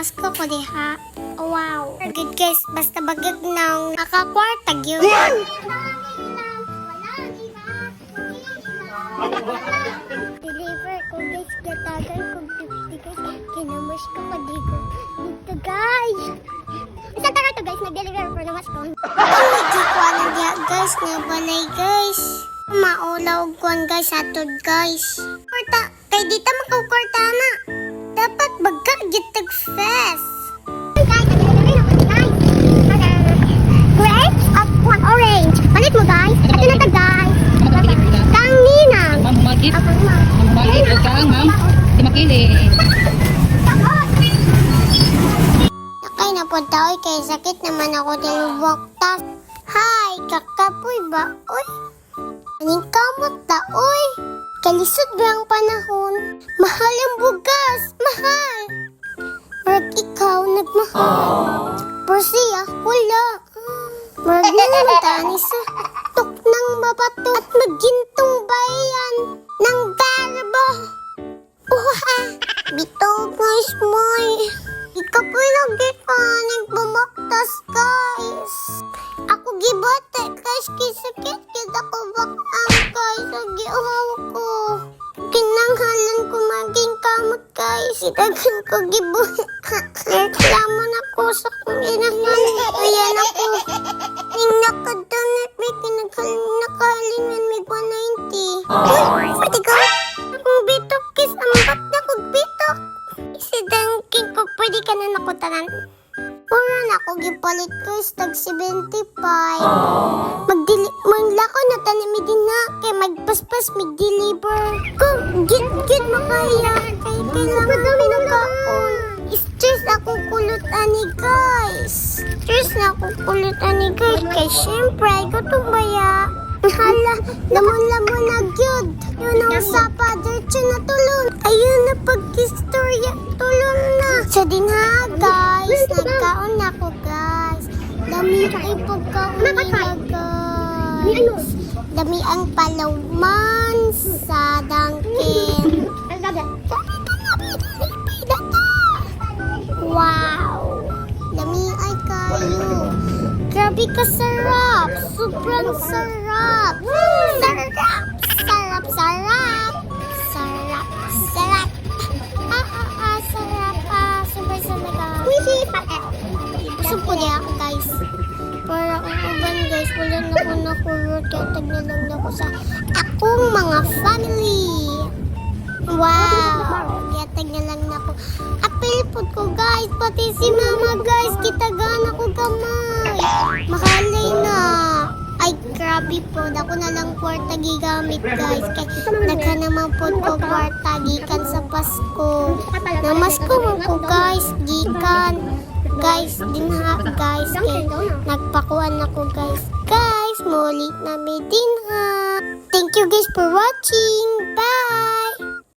namasko ko diha. Wow. Good guys, basta bagag nang nakakwarta yun. Deliver ko guys, gatagan ko 50 guys. Kinamas ko pa dito. Dito guys. Isang taga to guys, nag-deliver for namas ko. Ang nagkikuha na diya guys, nga balay guys. Maulaw kuan guys, atod guys. Kwarta, kay dita makukwarta na. Dapat baga gitag fest. Guys, nag-deliver na ko guys. Grapes of one orange. Palit mo guys. Ito na guys. Kang ninang. Ma'am, humagit. Ako ma. Humagit. Huwag ka ma'am. Di makili. Sakay na po daw kay sakit naman ako din buktas. Hi, kakapoy ba? Uy, aning kamot da, uy. Kalisod ba ang panahon? Mahal ang bugas, siya, wala. Naman tani sa tuk ng mabato at magintong bayan ng verbo. Uha! Bitaw guys, moy. Ikaw po yung gipanig bumaktas, guys. Ako gibote, guys, kisakit kita ko bakang, guys. Ang giuhaw ko. Kinanghalan ko maging kamot, guys. Idagan ko gibote. Reklamo sa kong ginahal. Ayan ako. Ning nakadamit, may kinaghalan nakalingan, may 190. Uy, pwede ka? Akong bitok, kiss, ang bat na kong bitok. Si Dunkin ko, pwede ka na nakutanan. Puro na ako gipalit ko is tag 75. Magdili, manglako na tanim din na, kay magpaspas mag-deliver. Kung git git makaya, ani guys. Stress na ako kulot ani guys, kay syempre, gutom baya. Hala, lamon-lamon na gyud. Yun ang sapa, diretso na tulon. Ayun na pag-istorya, tulon na. Sa din ha, guys. Nagkaon na ako, guys. Dami ay pagkaon nila, guys. Dami ang palawman sa dangkin. Grabe ka sarap! Sobrang sarap! Sarap! Sarap, sarap! Sarap, sarap! Ah, ah, ah, sarap! Ah, super sarap ka! Busog po niya ako, guys. Para ang uban, guys, wala na ko nakurot. Kaya tagna lang na ko sa akong mga family. Wow! Yatag na lang na ko. Apil po ko guys, pati si mama guys, kitagaan ako gamay. Mahalay na. Ay, grabe po. Dako na lang kwarta gigamit guys. Kay nagka naman po ko kwarta gikan sa Pasko. Namasko mo ko guys, gikan. Guys, din ha, guys. Kay nagpakuan ako guys. Guys, muli na may din ha. Thank you guys for watching. Bye!